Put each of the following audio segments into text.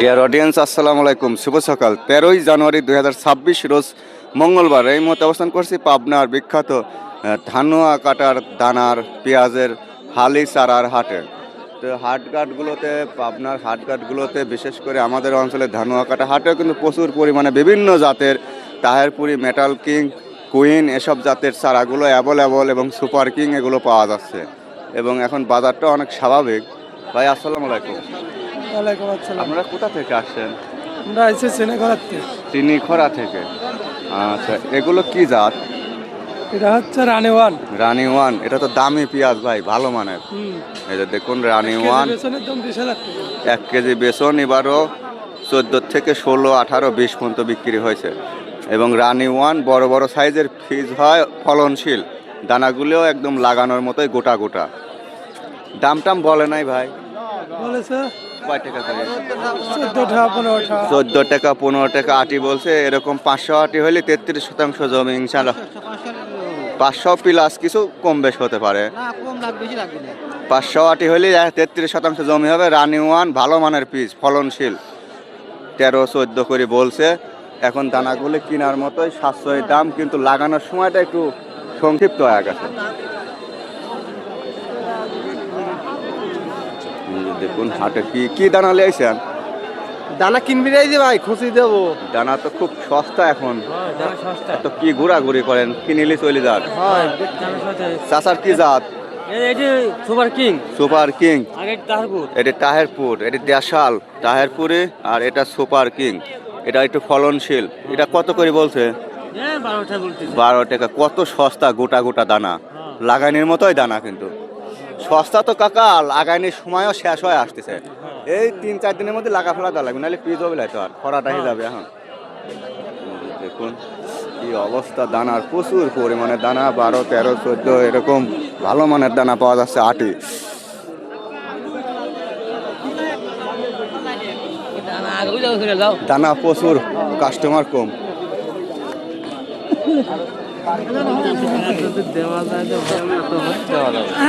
Dear audience আসসালামু আলাইকুম শুভ সকাল তেরোই জানুয়ারি দু হাজার ছাব্বিশ রোজ মঙ্গলবার এই মুহূর্তে অবস্থান করছি পাবনার বিখ্যাত ধানুয়া কাটার দানার পেঁয়াজের হালি চারার হাটে। তো হাটঘাটগুলোতে, পাবনার হাটঘাটগুলোতে, বিশেষ করে আমাদের অঞ্চলে ধানুয়া কাটা হাটেও কিন্তু প্রচুর পরিমাণে বিভিন্ন জাতের তাহেরপুরি মেটাল কিং কুইন এসব জাতের চারাগুলো অ্যাভেলেবল এবং সুপার কিং এগুলো পাওয়া যাচ্ছে। এবং এখন বাজারটা অনেক স্বাভাবিক। ভাই আসসালামু আলাইকুম। ওয়ালাইকুম আসসালাম। আপনারা কোথা থেকে আসছেন? আমরা এসে সেনে করাতে চিনি খরা থেকে। আচ্ছা এগুলো কি জাত? এটা হচ্ছে রানে ওয়ান। রানি ওয়ান এটা তো দামি পেঁয়াজ ভাই ভালো মানের। এই যে দেখুন রানি ওয়ান। এক কেজি বেসন এবারও চোদ্দ থেকে ষোলো আঠারো বিশ পর্যন্ত বিক্রি হয়েছে। এবং রানি ওয়ান বড় বড় সাইজের ফিজ হয় ফলনশীল। দানাগুলোও একদম লাগানোর মতোই গোটা গোটা। দাম টাম বলে নাই ভাই। চোদ্দ টাকা পনেরো টাকা। আটি বলছে। এরকম পাঁচশো আটি হলে তেত্রিশ শতাংশ জমি ইনশাল্লাহ পাঁচশো প্লাস কিছু কম বেশ হতে পারে। পাঁচশো আটি হলে তেত্রিশ শতাংশ জমি হবে। রানি ওয়ান ভালো মানের পিস ফলনশীল। তেরো চোদ্দ করে বলছে। এখন দানাগুলো কেনার মতোই সাশ্রয়ী দাম কিন্তু লাগানোর সময়টা একটু সংক্ষিপ্ত হয়ে গেছে এই যে দেখুন হাটে কি কি দানা লিয়েছেন দানা কিনবি রে যে ভাই খুশি দেবো। দানা তো খুব সস্তা এখন। তো কি ঘোরাঘুরি করেন কিনিলে চলে যান। চাচার কি জাত? এটি সুপার কিং। Super king. এটা তাহেরপুর। এটা দেশাল তাহেরপুরে আর এটা সুপার কিং। এটা একটু ফলনশীল। এটা কত করে বলছে? হ্যাঁ বারো টাকা কত সস্তা গোটা গোটা দানা। লাগানির মতোই দানা কিন্তু। সস্তা তো কাকা লাগানির সময়ও শেষ হয়ে আসতেছে। এই তিন চার দিনের মধ্যে লাগা ফেলা দেওয়া লাগবে নাহলে পিজ হবে তো আর খরাটা হয়ে যাবে এখন। দেখুন কি অবস্থা দানার প্রচুর পরিমাণে দানা বারো তেরো চোদ্দ এরকম ভালো মানের দানা পাওয়া যাচ্ছে আটি দানা প্রচুর কাস্টমার কম।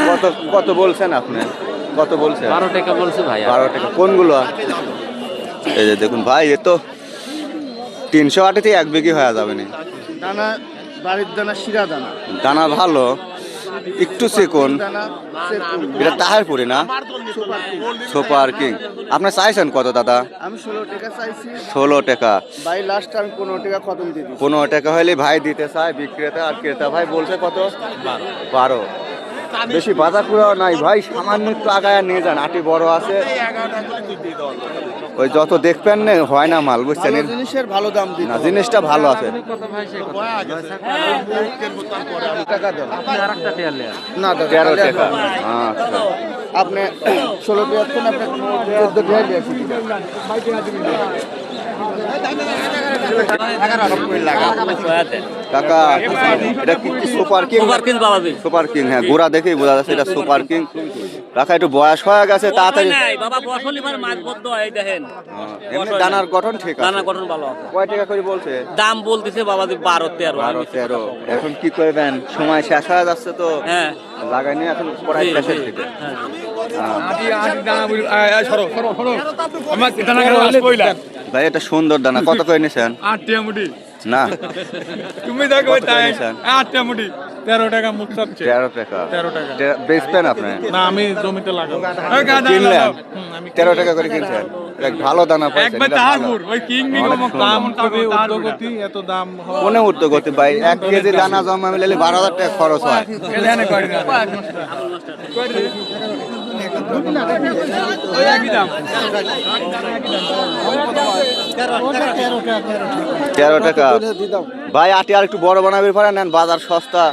কত কত বলছেন আপনি? কত বলছেন? বারো টাকা বলছে ভাই। বারো টাকা। কোনগুলো? এই যে দেখুন ভাই এ তো তিনশো আটিতে এক বিঘি হয়ে যাবে না। দানা বাড়ির দানা শিরা দানা। দানা ভালো। একটু সেকন এটা তাহারপুরে না? সুপার কিং আপনি চাইছেন কত দাদা? আমি ষোলো টাকা চাইছি। ষোলো টাকা। ভাই লাস্ট আমি পনেরো টাকা দিয়ে দিই পনেরো টাকা হলে ভাই দিতে চায় বিক্রেতা আর ক্রেতা ভাই বলছে কত? বারো। বেশি বাজার পুরো নাই। ভাই সামান্য একটু আগায় নিয়ে যান। আটি বড় আছে। ওই যত দেখবেন না হয় না মাল বুঝছেন? জিনিসের ভালো দাম দিই না জিনিসটা ভালো আছে। দেন না তেরো টাকা। আচ্ছা। আপনি ষোলো টাকা আপনি চোদ্দ টাকা কাকা এটা কি সুপার কিং? সুপার কিং বাবা সুপার কিং হ্যাঁ গোড়া দেখেই বোঝা যাচ্ছে এটা সুপার কিং। কাকা একটু বয়স হয়ে গেছে তাড়াতাড়ি বাবা বসলি মানে মাছ বদ্ধ এই দেখেন। এমনি দানার গঠন ঠিক দানা আছে গঠন ভালো আছে। কয় টাকা করে বলছে? দাম বলতেছে বাবা দি বারো তেরো। বারো তেরো। এখন কি করবেন? সময় শেষ হয়ে যাচ্ছে তো। হ্যাঁ। লাগাই নিয়ে এখন পড়াই শেষের দিকে হ্যাঁ। ভাই এটা সুন্দর দানা। কত করে নিছেন? আটটা মুটি না। তুমি দেখো করে আটটা মুটি তেরো টাকা মুখ তেরো টাকা। তেরো টাকা। বেচবেন আপনি? না আমি জমিতে লাগাবো। কিনলেন? তেরো টাকা করে কিনছেন? ভালো দানা উদ্যোগতি কোনে উঠতে গতি ভাই? এক কেজি দানা জমা মিলালে বারো হাজার টাকা খরচ হয়। তেরো টাকা। ভাই আটি আর একটু বড় বানাবি পরে নেন বাজার সস্তা।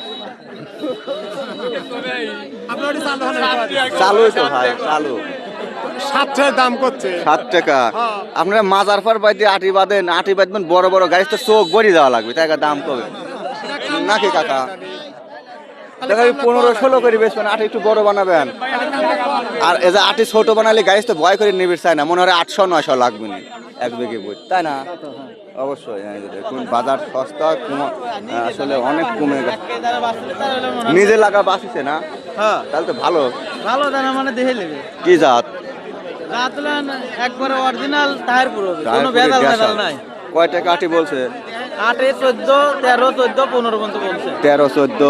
চালু তো ভাই চালু। সাতশো দাম করছে। সাত টাকা। আপনারা মাজার পর বাইতে আটি বাঁধেন আটি বাঁধবেন বড় বড় গাড়ি তো চোখ বড়ি দেওয়া লাগবে তাই দাম কবে? নাকি কাকা? দেখা যাবে পনেরো ষোলো করে বেচবেন আটি একটু বড় বানাবেন। আর এই যে আটি ছোট বানালে গাড়ি তো ভয় করে না মনে হয় আটশো নয়শো লাগবে না এক বিঘে বই। তাই না? অবশ্যই হ্যাঁ, দেখুন বাজার সস্তা আসলে অনেক কমে গেছে। নিজে লাগা বাসিছে না? হ্যাঁ। তাহলে তো ভালো। ভালো দানা মানে দেখে নেবে কি জাত? কাতলান একবারে অরিজিনাল টায়ার পুরো কোনো ভেজাল ভেজাল নাই। কয় টাকা আটি বলছে? আটে চোদ্দ তেরো চোদ্দ পনেরো পর্যন্ত বলছে। তেরো চোদ্দ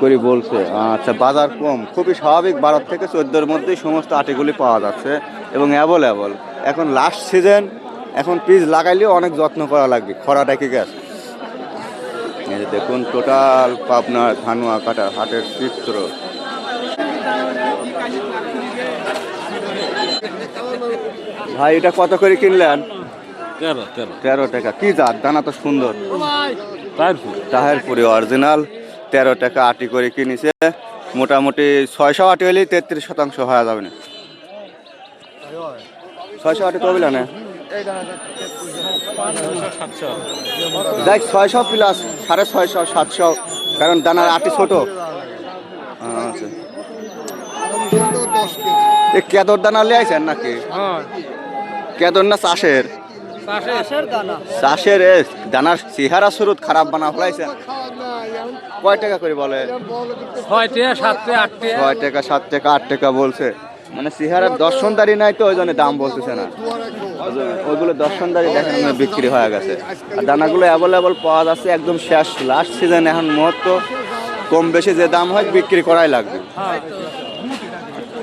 করে বলছে। আচ্ছা বাজার কম। খুবই স্বাভাবিক বারো থেকে চোদ্দোর মধ্যেই সমস্ত আটিগুলি পাওয়া যাচ্ছে এবং অ্যাভেলেবল এখন লাস্ট সিজন এখন পিস লাগাইলেও অনেক যত্ন করা লাগবে। খরাটা কি গেছে। এই যে দেখুন টোটাল পাবনার ধানুয়া কাটা হাটের চিত্র। ভাই এটা কত করে কিনলেন? তেরো টাকা। কি জাত? দানা তো সুন্দর। তাহেরপুরি। অরিজিনাল তেরো টাকা আটি করে কিনেছে। মোটামুটি ছয়শো আটি হলেই তেত্রিশ শতাংশ হওয়া যাবে না। ছয়শো আটি তো না দেখ ছয়শো প্লাস সাড়ে ছয়শো সাতশো কারণ দানার আটি ছোট। আচ্ছা। কেদর দানা লিয়াইছেন নাকি? কেদর না চাষের? চাষের দানার চেহারা শুরুত খারাপ বানা ফেলাইছে। কয় টাকা করে বলে? ছয় টাকা সাত টাকা আট টাকা। বলছে। মানে চেহারার দর্শনদারি নাই তো ওই জন্য দাম বলতেছে না। ওইগুলো দর্শনদারি দেখেন বিক্রি হয়ে গেছে। আর দানাগুলো অ্যাভেলেবল পাওয়া যাচ্ছে একদম শেষ লাস্ট সিজন এখন মুহূর্ত কম বেশি যে দাম হয় বিক্রি করাই লাগবে।